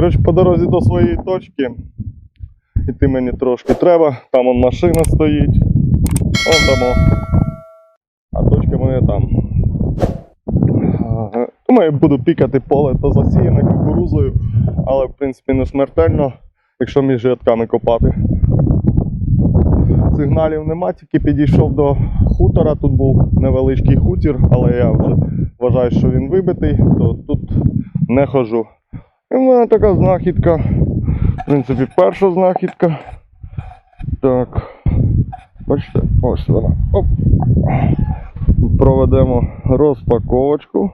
Коротше, по дорозі до своєї точки. Іти мені трошки треба. Там он машина стоїть. Вон там. А точка моя там. Думаю, буду пікати поле то засіяне кукурузою, але в принципі не смертельно, якщо між рядками копати. Сигналів нема, тільки підійшов до хутора. Тут був невеличкий хутір, але я вже вважаю, що він вибитий, то тут не хожу. І в мене така знахідка. В принципі, перша знахідка. Так. Бачите, ось вона. Оп. Проведемо розпаковочку.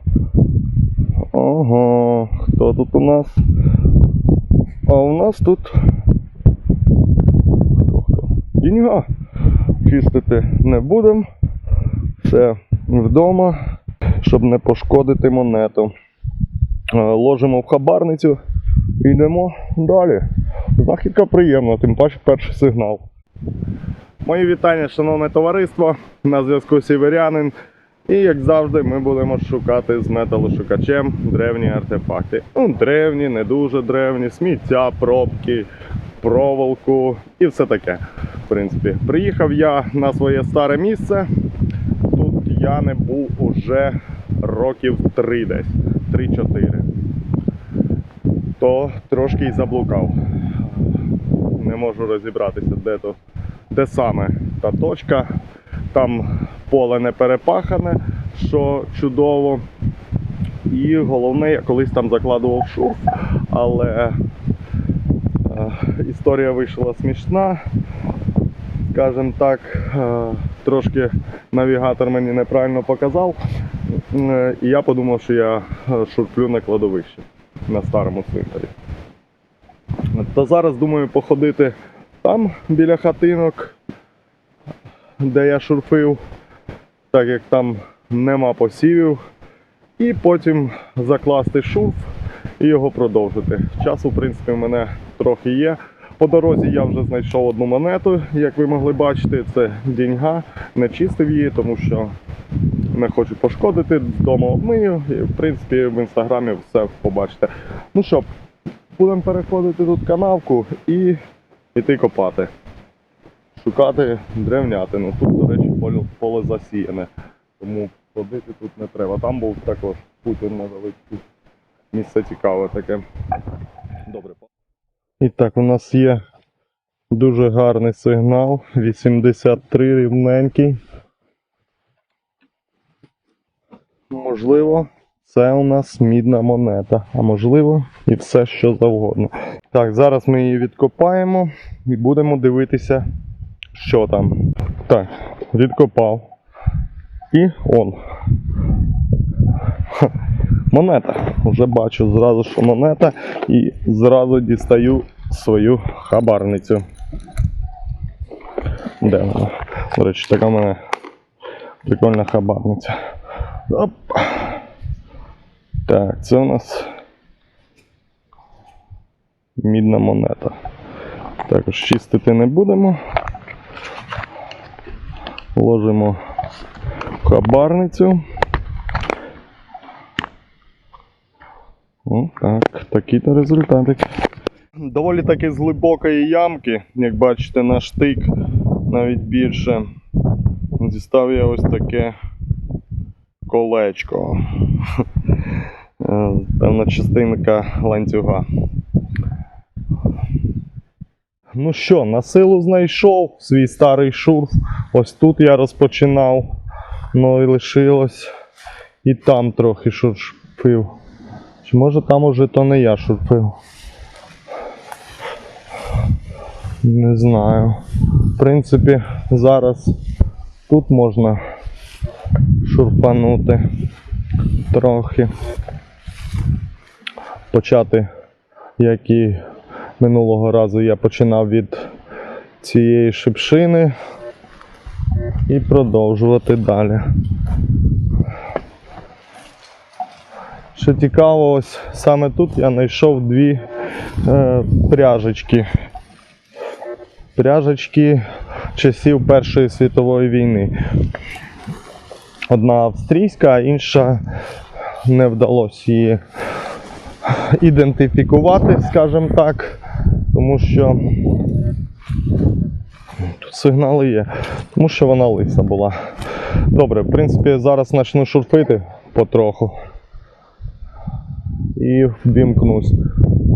Ого, хто тут у нас? А у нас тут. Хто хто? Діньга. Чистити не будемо. Все вдома, щоб не пошкодити монету. Е, Ложимо в хабарницю і йдемо далі. Знахідка приємна, тим паче перший сигнал. Мої вітання, шановне товариство. На зв'язку Сіверянин. І як завжди, ми будемо шукати з металошукачем древні артефакти. Ну, древні, не дуже древні, сміття, пробки, проволоку і все таке. В принципі, приїхав я на своє старе місце. Тут я не був уже років 3 десь, 3-4. То трошки й заблукав. Не можу розібратися, де то де саме та точка. Там поле не перепахане, що чудово. І головне, я колись там закладував шурф, але е, історія вийшла смішна. Скажімо так, е, трошки навігатор мені неправильно показав. Е, І я подумав, що я е, шурплю на кладовищі на старому цвинтарі. То зараз думаю походити там біля хатинок, де я шурфив, так як там нема посівів, і потім закласти шурф і його продовжити. Часу, в принципі, в мене трохи є. По дорозі я вже знайшов одну монету, як ви могли бачити, це діньга. Не чистив її, тому що не хочу пошкодити. Вдома обмию і в принципі в інстаграмі все побачите. Ну що, будемо переходити тут канавку і йти копати. Шукати древнятину. Тут, до речі, поле, поле засіяне. Тому ходити тут не треба. Там був також хутір невеличкий. Місце цікаве таке. Добре. І так, у нас є дуже гарний сигнал. 83 рівненький. Можливо, це у нас мідна монета, а можливо і все що завгодно. Так, зараз ми її відкопаємо і будемо дивитися, що там. Так, відкопав. І он. Монета. Вже бачу зразу, що монета, і зразу дістаю свою хабарницю. Де вона? До речі, така в мене прикольна хабарниця. Оп. Так, це у нас мідна монета. Також чистити не будемо. Ложимо хабарницю. О, так, такі-то результатик. Доволі таки з глибокої ямки, як бачите, на штик навіть більше. Дістав я ось таке колечко. Певна частинка ланцюга. Ну що, на силу знайшов свій старий шурф. Ось тут я розпочинав. Ну і лишилось. І там трохи шуршпив. Чи може там уже то не я шурфив? Не знаю. В принципі, зараз тут можна шурпанути трохи. Почати, як і минулого разу я починав від цієї шипшини і продовжувати далі. Що цікаво, ось саме тут я знайшов дві е, пряжечки. Пряжечки часів Першої світової війни. Одна австрійська, а інша не вдалося її ідентифікувати, скажімо так, тому що тут сигнали є, тому що вона лиса була. Добре, в принципі, зараз почну шурфити потроху і вбімкнусь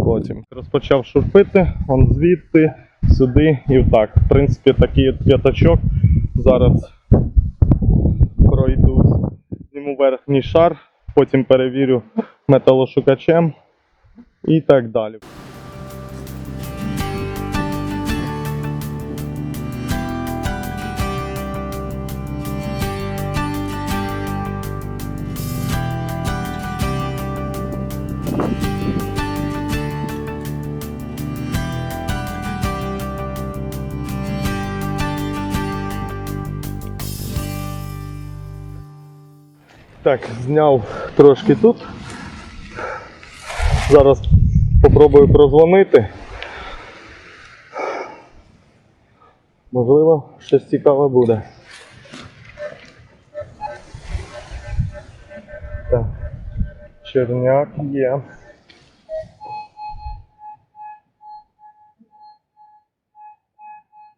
потім. Розпочав шурпити, он звідти, сюди і так. В принципі, такий п'ятачок. Зараз пройдусь, зніму верхній шар, потім перевірю металошукачем і так далі. Так, зняв трошки тут. Зараз попробую прозвонити. Можливо, щось цікаве буде. Так. Черняк є.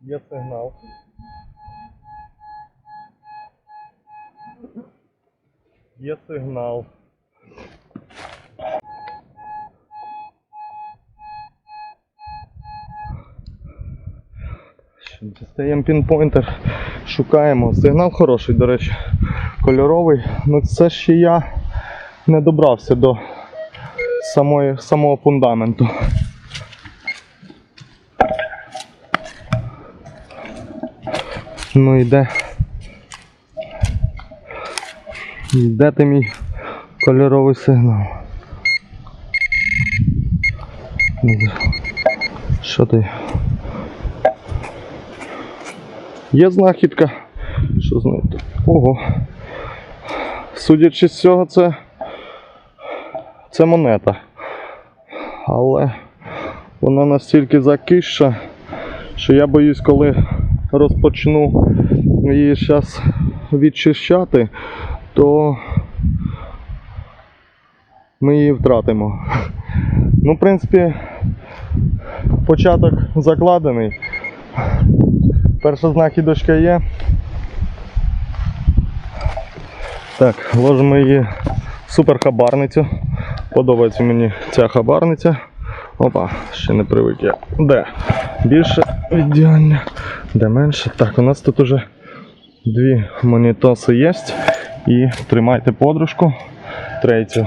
Є сигнал. Є сигнал. Дістаємо пінпойнтер, шукаємо. Сигнал хороший, до речі, кольоровий. Ну це ще я не добрався до самої, самого фундаменту. Ну і де? Ти мій кольоровий сигнал? Що ти? Є знахідка. Що з нею? тут? Ого. Судячи з цього, це. Це монета. Але вона настільки закища, що я боюсь, коли розпочну її зараз відчищати, то ми її втратимо. Ну, в принципі, початок закладений. Перша знахідочка є. Так, ложимо її в суперхабарницю. Подобається мені ця хабарниця. Опа, ще не привик я. Де? Більше ідеально, де менше. Так, у нас тут уже дві монітоси є. І тримайте подружку. Третю.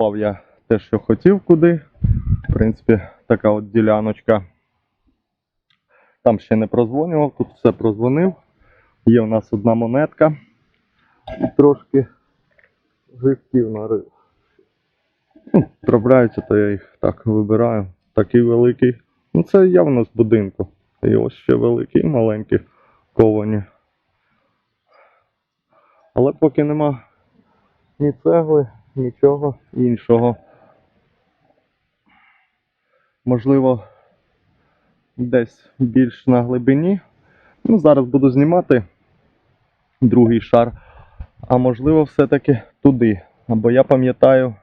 Докопав я те, що хотів куди. В принципі, така от діляночка. Там ще не прозвонював, тут все прозвонив. Є у нас одна монетка і трошки грибків нарив. Ну, трапляються, то я їх так вибираю. Такий великий. Ну це явно з будинку. І ось ще великий, маленький ковані. Але поки нема ні цегли, нічого іншого. Можливо, десь більш на глибині. Ну, зараз буду знімати другий шар. А можливо, все-таки туди. Бо я пам'ятаю,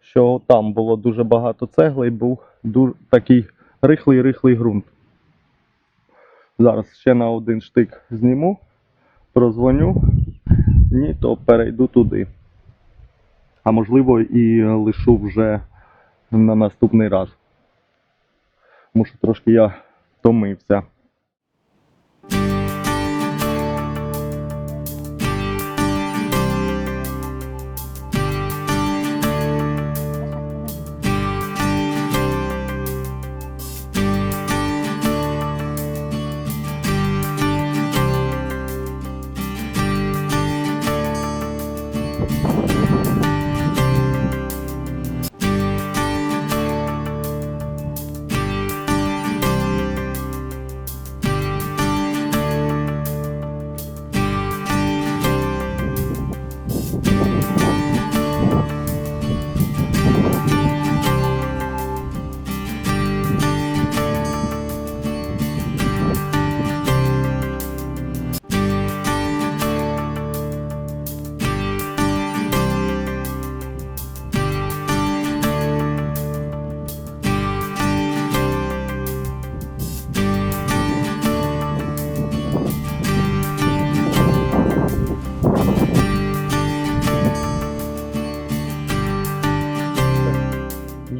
що там було дуже багато цегли і був дуже такий рихлий-рихлий ґрунт. Зараз ще на один штик зніму, прозвоню, ні, то перейду туди. А можливо і лишу вже на наступний раз. Тому що трошки я втомився.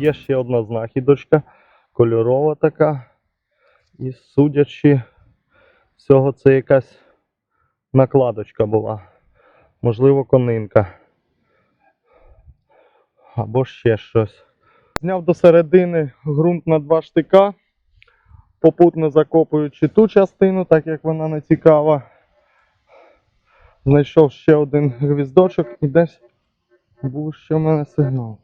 Є ще одна знахідочка, кольорова така. І судячи з цього, це якась накладочка була. Можливо, конинка. Або ще щось. Зняв до середини ґрунт на два штика, попутно закопуючи ту частину, так як вона не цікава. Знайшов ще один гвіздочок і десь був ще в мене сигнал.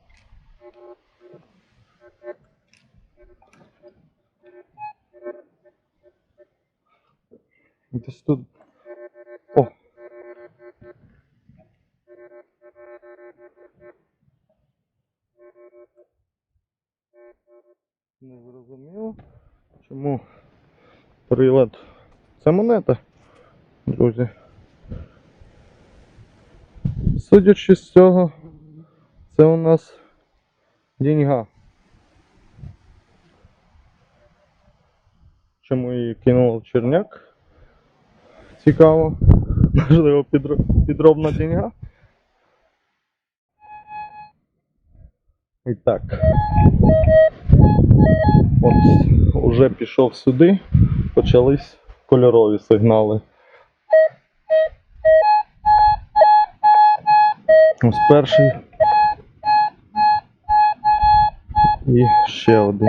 Десь тут. О! Не зрозуміло, чому прилад. Це монета, друзі. Судячи з цього, це у нас деньга. Чому її кинув черняк? Цікаво. Можливо, підробна деньга. І так. Ось, уже пішов сюди, почались кольорові сигнали. Ось перший. І ще один.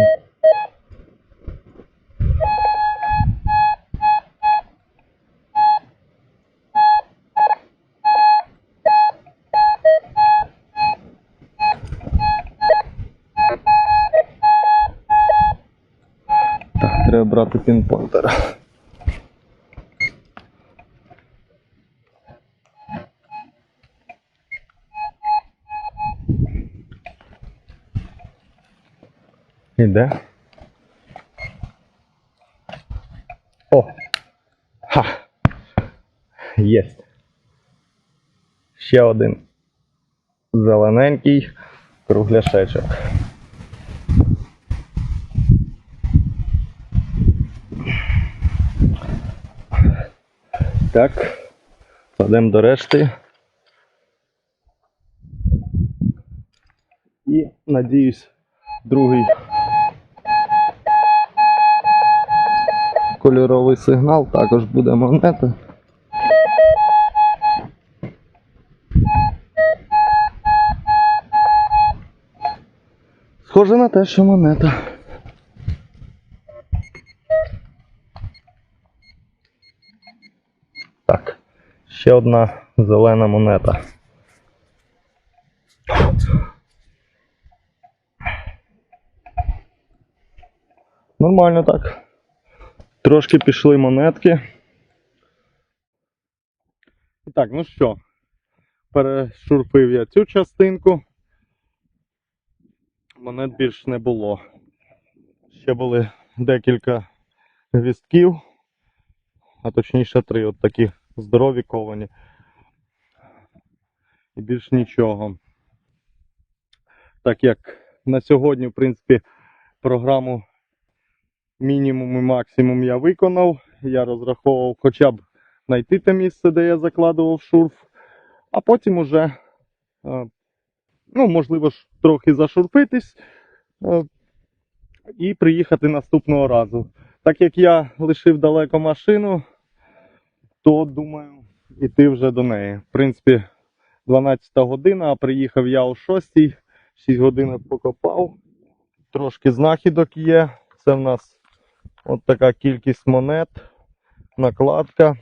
Треба брати пінпонтера. Іде. О! Ха! Єсть. Ще один зелененький кругляшечок. Так, кладемо до решти. І надіюсь, другий кольоровий сигнал також буде монета. Схоже на те, що монета. Так, ще одна зелена монета. Нормально так. Трошки пішли монетки. І так, ну що, перешурфив я цю частинку. Монет більш не було. Ще були декілька гвістків, а точніше три от такі здорові ковані. І більш нічого. Так як на сьогодні, в принципі, програму мінімум і максимум я виконав. Я розраховував хоча б знайти те місце, де я закладував шурф, а потім уже, е, ну, можливо ж, трохи зашурфитись е, і приїхати наступного разу. Так як я лишив далеко машину, то думаю іти вже до неї. В принципі, 12 година, а приїхав я о 6, 6 годин покопав. Трошки знахідок є. Це в нас от така кількість монет, накладка.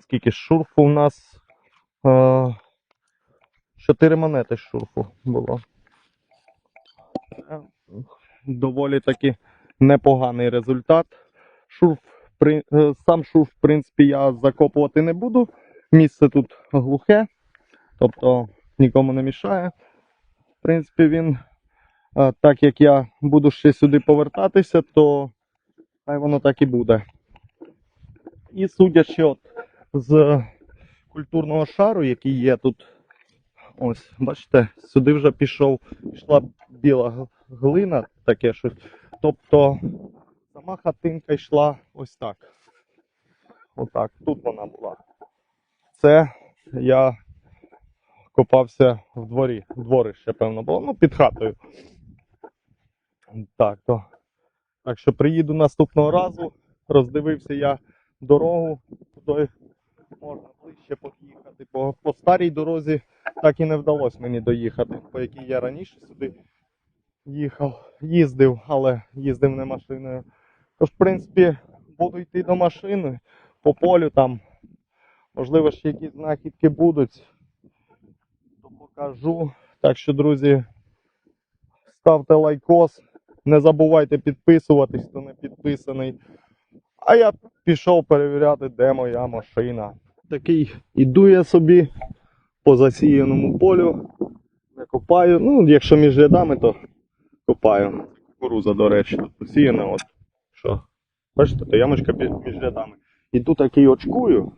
Скільки шурфу у нас? Е, Чотири монети шурфу було. Е, Доволі таки непоганий результат. Шурф, сам шурф, в принципі, я закопувати не буду. Місце тут глухе, тобто нікому не мішає. В принципі, він, е, так як я буду ще сюди повертатися, то хай воно так і буде. І судячи от з культурного шару, який є тут, ось, бачите, сюди вже пішов, пішла біла глина, таке щось. Тобто сама хатинка йшла ось так. Отак, тут вона була. Це я копався в дворі. Дворище, певно, було. Ну, під хатою. Так, то. Так що приїду наступного разу. Роздивився я дорогу, куди можна ближче поїхати. По, по старій дорозі так і не вдалося мені доїхати, по якій я раніше сюди їхав, їздив, але їздив не машиною. Тож, в принципі, буду йти до машини по полю там. Можливо, ще якісь знахідки будуть, то покажу. Так що, друзі, ставте лайкос. Не забувайте підписуватись, хто не підписаний. А я пішов перевіряти, де моя машина. Такий іду я собі по засіяному полю. Не копаю. Ну, якщо між рядами, то копаю. Кукуруза, до речі, посіяна. От. Що? Бачите, то ямочка між рядами. Іду такий очкую.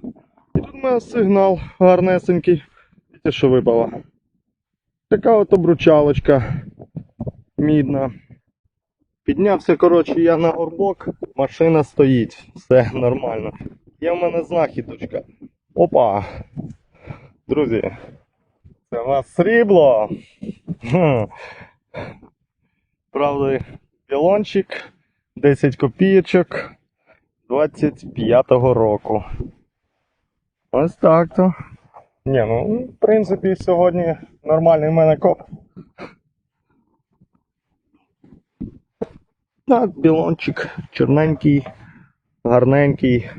І тут у мене сигнал гарнесенький. Бачите, що випала. Така от обручалочка мідна. Піднявся, коротше, я на горбок, машина стоїть, все нормально. Є в мене знахідочка. Опа! Друзі, це у нас срібло. Правда, пілончик, 10 копійочок 25-го року. Ось так то. Ні, ну, в принципі, сьогодні нормальний в мене коп. Так, білончик, чорненький, гарненький.